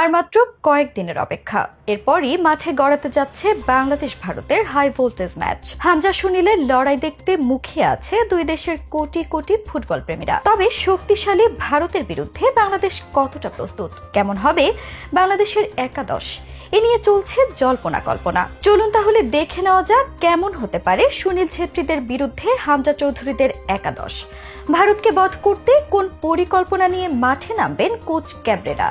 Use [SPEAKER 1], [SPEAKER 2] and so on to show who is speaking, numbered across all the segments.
[SPEAKER 1] আর মাত্র কয়েকদিনের অপেক্ষা। এরপরই মাঠে গড়াতে যাচ্ছে বাংলাদেশ ভারতের হাই ভোল্টেজ ম্যাচ হামজা সুনীলের লড়াই দেখতে মুখিয়ে আছে দুই দেশের কোটি কোটি ফুটবল প্রেমীরা। তবে শক্তিশালী ভারতের বিরুদ্ধে বাংলাদেশ কতটা প্রস্তুত? কেমন হবে বাংলাদেশের একাদশ? এ নিয়ে চলছে জল্পনা কল্পনা। চলুন তাহলে দেখে নেওয়া যাক কেমন হতে পারে সুনীল ছেত্রীদের বিরুদ্ধে হামজা চৌধুরীদের একাদশ। ভারতকে বধ করতে কোন পরিকল্পনা নিয়ে মাঠে নামবেন কোচ ক্যাবরেরা?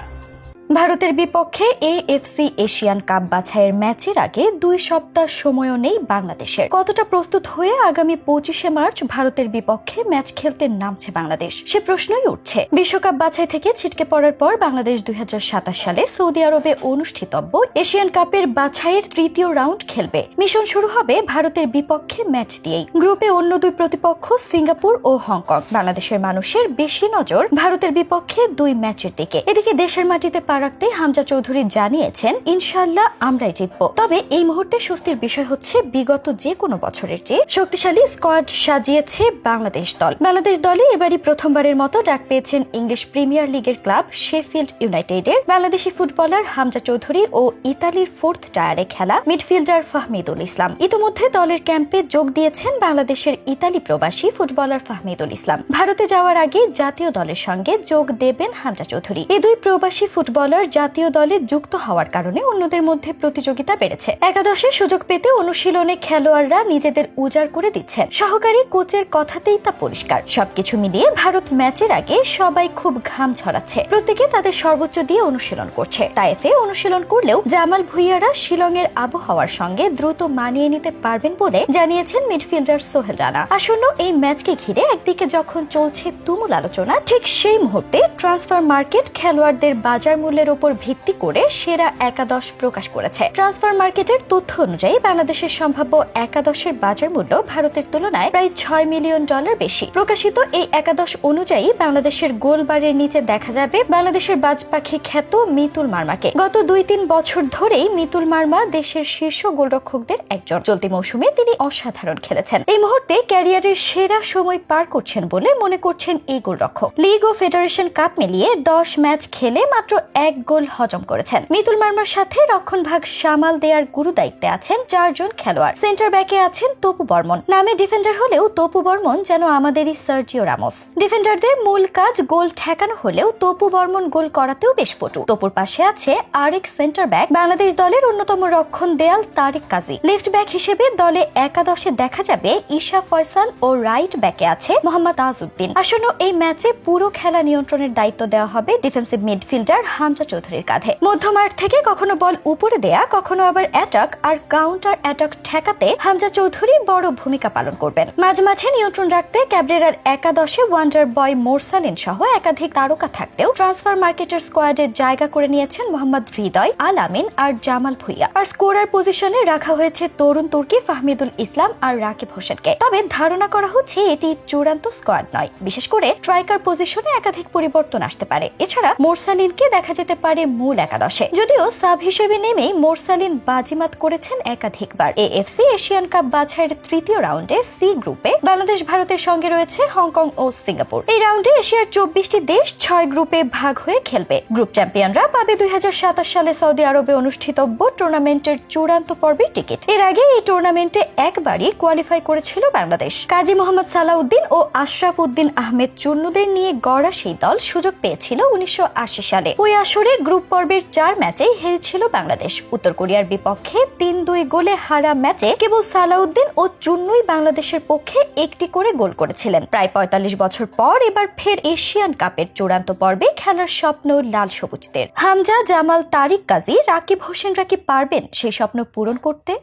[SPEAKER 1] ভারতের বিপক্ষে এএফসি এশিয়ান কাপ বাছাইয়ের ম্যাচের আগে দুই সপ্তাহ সময়ও নেই বাংলাদেশের। কতটা প্রস্তুত হয়ে আগামী পঁচিশে মার্চ ভারতের বিপক্ষে ম্যাচ খেলতে নামছে বাংলাদেশ? সে প্রশ্নই উঠছে। বিশ্বকাপ বাছাই থেকে ছিটকে পড়ার পর বাংলাদেশ দুই হাজার সাতাশ সালে সৌদি আরবে অনুষ্ঠিতব্য এশিয়ান কাপের বাছাইয়ের তৃতীয় রাউন্ড খেলবে। মিশন শুরু হবে ভারতের বিপক্ষে ম্যাচ দিয়েই। গ্রুপে অন্য দুই প্রতিপক্ষ সিঙ্গাপুর ও হংকং। বাংলাদেশের মানুষের বেশি নজর ভারতের বিপক্ষে দুই ম্যাচের দিকে। এদিকে দেশের মাটিতে রাখতে হামজা চৌধুরী জানিয়েছেন ইনশাল্লাহ আমরাই জিতব। তবে এই মুহূর্তে স্বস্তির বিষয় হচ্ছে, বিগত যে কোনো বছরের চেয়ে শক্তিশালী স্কোয়াড সাজিয়েছে বাংলাদেশ দল। বাংলাদেশ দলে এবারই প্রথমবারের মতো ডাক পেয়েছেন ইংলিশ প্রিমিয়ার লিগের ক্লাব শেফিল্ড ইউনাইটেডের। বাংলাদেশি ফুটবলার হামজা চৌধুরী ও ইতালির ফোর্থ টায়ারে খেলা মিডফিল্ডার ফাহমিদুল ইসলাম। ইতোমধ্যে দলের ক্যাম্পে যোগ দিয়েছেন বাংলাদেশের ইতালি প্রবাসী ফুটবলার ফাহমিদুল ইসলাম। ভারতে যাওয়ার আগে জাতীয় দলের সঙ্গে যোগ দেবেন হামজা চৌধুরী। এ দুই প্রবাসী ফুটবলার জাতীয় দলে যুক্ত হওয়ার কারণে অন্যদের মধ্যে প্রতিযোগিতা বেড়েছে। একাদশে সুযোগ পেতে অনুশীলনে খেলোয়াড়রা নিজেদের উজাড় করে দিচ্ছেন। সহকারী কোচের কথাতেই তা পরিষ্কার। সবকিছু মিলিয়ে ভারত ম্যাচের আগে সবাই খুব ঘাম ছড়াচ্ছে প্রত্যেকে তাদের সর্বোচ্চ দিয়ে অনুশীলন করছে। তাইফে অনুশীলন করলেও জামাল ভুইয়ারা শিলংয়ের আবহাওয়ার সঙ্গে দ্রুত মানিয়ে নিতে পারবেন বলে জানিয়েছেন মিডফিল্ডার সোহেল রানা। আসন্ন এই ম্যাচকে ঘিরে একদিকে যখন চলছে তুমুল আলোচনা, ঠিক সেই মুহূর্তে ট্রান্সফার মার্কেট খেলোয়াড়দের বাজার মূল্যের উপর ভিত্তি করে সেরা একাদশ প্রকাশ করেছে। ট্রান্সফার মার্কেটের তথ্য অনুযায়ী বাংলাদেশের সম্ভাব্য একাদশের বাজার মূল্য ভারতের তুলনায় প্রায় ছয় মিলিয়ন ডলার বেশি। প্রকাশিত এই একাদশ অনুযায়ী বাংলাদেশের গোলবারের নিচে দেখা যাবে বাংলাদেশের বাজ পাখি খ্যাত মিতুল মার্মাকে। গত দুই তিন বছর ধরেই মিতুল মার্মা দেশের শীর্ষ গোলরক্ষকদের একজন। চলতি মৌসুমে তিনি অসাধারণ খেলেছেন। এই মুহূর্তে ক্যারিয়ারের সেরা সময় পার করছেন বলে মনে করছেন এই গোলরক্ষক। লিগ ও ফেডারেশন কাপ মিলিয়ে দশ ম্যাচ খেলে মাত্র এক গোল হজম করেছেন। মিতুল মার্মার সাথে রক্ষণভাগ সামাল দেয়ার গুরু দায়িত্বে আছেন চারজন খেলোয়াড়। সেন্টার ব্যাকে আছেন তপু বর্মন। নামে ডিফেন্ডার হলেও তপু বর্মন যেন আমাদেরই সার্জিও রামোস। ডিফেন্ডারদের মূল কাজ গোল ঠেকানো হলেও তপু বর্মন গোল করাতেও বেশ পটু। তপুর পাশে আছে আরেক সেন্টার ব্যাক, বাংলাদেশ দলের অন্যতম রক্ষণ দেয়াল তারেক কাজী। লেফট ব্যাক হিসেবে দলে একাদশে দেখা যাবে ঈশা ফয়সাল ও রাইট ব্যাকে আছে মোহাম্মদ আজউদ্দিন। আসন্ন এই ম্যাচে পুরো খেলা নিয়ন্ত্রণের দায়িত্ব দেওয়া হবে ডিফেন্সিভ মিডফিল্ডার হামজা চৌধুরীর কাঁধে। মধ্যমাঠ থেকে কখনো বল উপরে দেয়া, কখনো আবার অ্যাটাক আর কাউন্টার অ্যাটাক ঠেকাতে হামজা চৌধুরী বড় ভূমিকা পালন করবেন। মাঝ মাঝে নিয়ন্ত্রণ রাখতে ক্যাবরেরার একাদশে ওয়ান্ডার বয় মোরসালিন সহ একাধিক তারকা থাকতেও ট্রান্সফার মার্কেটের স্কোয়াডে জায়গা করে নিয়েছেন মোহাম্মদ হৃদয়, আল আমিন আর জামাল ভুইয়া। আর স্কোরার পজিশনে রাখা হয়েছে তরুণ তুর্কি ফাহমিদুল ইসলাম আর রাকিব হোসেনকে। তবে ধারণা করা হচ্ছে এটি চূড়ান্ত স্কোয়াড নয়। বিশেষ করে স্ট্রাইকার পজিশনে একাধিক পরিবর্তন আসতে পারে। এছাড়া মোরসালিনকে দেখা যেতে পারে মূল একাদশে। যদিও সাব হিসেবে নেমেই মোরসালিন বাজিমাত করেছেন একাধিকবার। এএফসি এশিয়ান কাপ বাছাইয়ের তৃতীয় রাউন্ডে সি গ্রুপে বাংলাদেশ ভারতের সঙ্গে রয়েছে হংকং ও সিঙ্গাপুর। এই রাউন্ডে এশিয়ার চব্বিশটি দেশ ছয় গ্রুপে ভাগ হয়ে খেলবে। গ্রুপ চ্যাম্পিয়নরা পাবে দুই সালে সৌদি আরবে অনুষ্ঠিতব্য টুর্নামেন্টের চূড়ান্ত পর্বের টিকিট। এর আগে এই টুর্নামেন্টে একবারই কোয়ালিফাই করেছিল বাংলাদেশ। কাজী মোহাম্মদ সালাউদ্দিন ও আশরাফ উদ্দিন আহমেদ চুন্নুদের নিয়ে গড়া সেই দল সুযোগ পেয়েছিল উনিশশো আশি সালে। ওই আসরে গ্রুপ পর্বের চার ম্যাচেই হেরেছিল বাংলাদেশ। উত্তর কোরিয়ার বিপক্ষে তিন দুই গোলে হারা ম্যাচে কেবল সালাউদ্দিন ও চুন্নুই বাংলাদেশের পক্ষে একটি করে গোল করেছিলেন। প্রায় পঁয়তাল্লিশ বছর পর এবার ফের এশিয়ান কাপের চূড়ান্ত পর্বে খেলার স্বপ্ন লাল সবুজদের। হামজা জামাল তারিক কাজী রাকিব হোসেনরা কি পারবেন সেই স্বপ্ন পূরণ করতে?